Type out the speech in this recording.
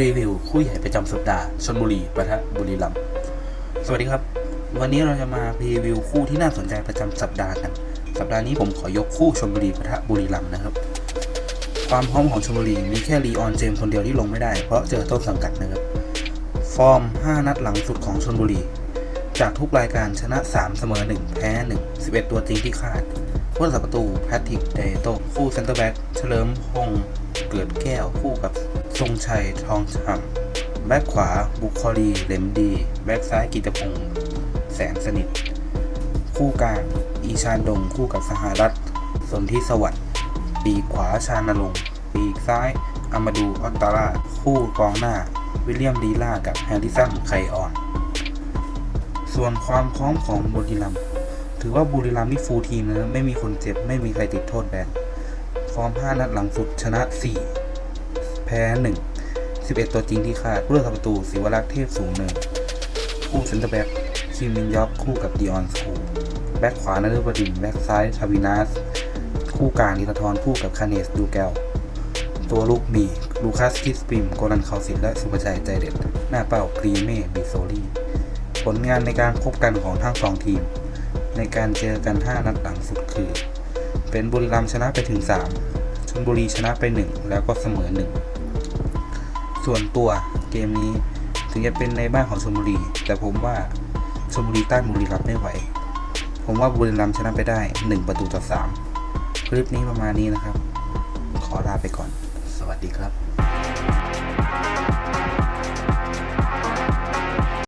รีวิวคู่ใหญ่ประจำสัปดาห์ชนบุรีปะทะบุรีรัมย์สวัสดีครับ วันนี้เราจะมารีวิวคู่ที่น่าสนใจประจำสัปดาห์กัน สัปดาห์นี้ผมขอยกคู่ชนบุรีปะทะบุรีรัมย์นะครับ ความพร้อมของชลบุรีมีแค่ลีออนเจมส์คนเดียวที่ลงไม่ได้ เพราะเจอต้นสังกัดนะครับ ฟอร์ม 5 นัดหลังสุดของชลบุรี จากทุกรายการชนะ 3 เสมอ 1 แพ้ 1 11 ตัวจริงที่คาด ผู้รักษาประตูแพทริกเดโตคู่เซนเตอร์แบ็กเฉลิมพงษ์เกิดแก้วคู่กับทรงชัยทองฉ่ำแบ็กขวาบุคอลีเหลมดี แบ็กซ้ายกิตพงษ์แสนสนิท คู่กลางอีชานดงคู่กับสหรัฐสนธิสวัสดิ์ปีขวาชานลงค์ปีซ้ายอามาดูออตตาร่าคู่กองหน้า วิลเลียมดีล่ากับแฮร์ริสันไคออน ส่วนความพร้อมของบุรีรัมย์ ถือว่าบุรีรัมย์นี่ฟูลทีมนะไม่มีคนเจ็บ ไม่มีใครติดโทษแบนฟอร์ม 5 นัดหลังสุดชนะ 4 แพ้ 1 11 ตัวจริงที่คาดผู้รักษาประตูศิวรักษ์เทพสูงหนึ่งคู่เซนเตอร์แบ็กคิมมินยอกคู่กับดิออนสคูแบ็กขวานฤบดินทร์แบ็กซ้ายชาวินาสคู่กลางนิตทรคู่กับคาเนสดูแกลตัวลูกมีลูคัสคิสปิมโกลันคาสินและสุภชัยใจเด็ด หน้าเป้ากรีเม่บิโซลีผลงานในการพบกันของทั้งสองทีม ในการเจอกัน 5 นัดหลังสุดคือ เป็นบุรีรัมย์ชนะไปถึง 3ชลบุรีชนะไป 1 แล้วก็เสมอ 1 ส่วนตัวเกมนี้ถึงจะเป็นในบ้านของชลบุรี แต่ผมว่าชลบุรีต้านบุรีรัมย์ไม่ไหว ผมว่าบุรีรัมย์ชนะไปได้ 1 ประตูต่อ 3 คลิปนี้ประมาณนี้นะครับ ขอลาไปก่อน สวัสดีครับ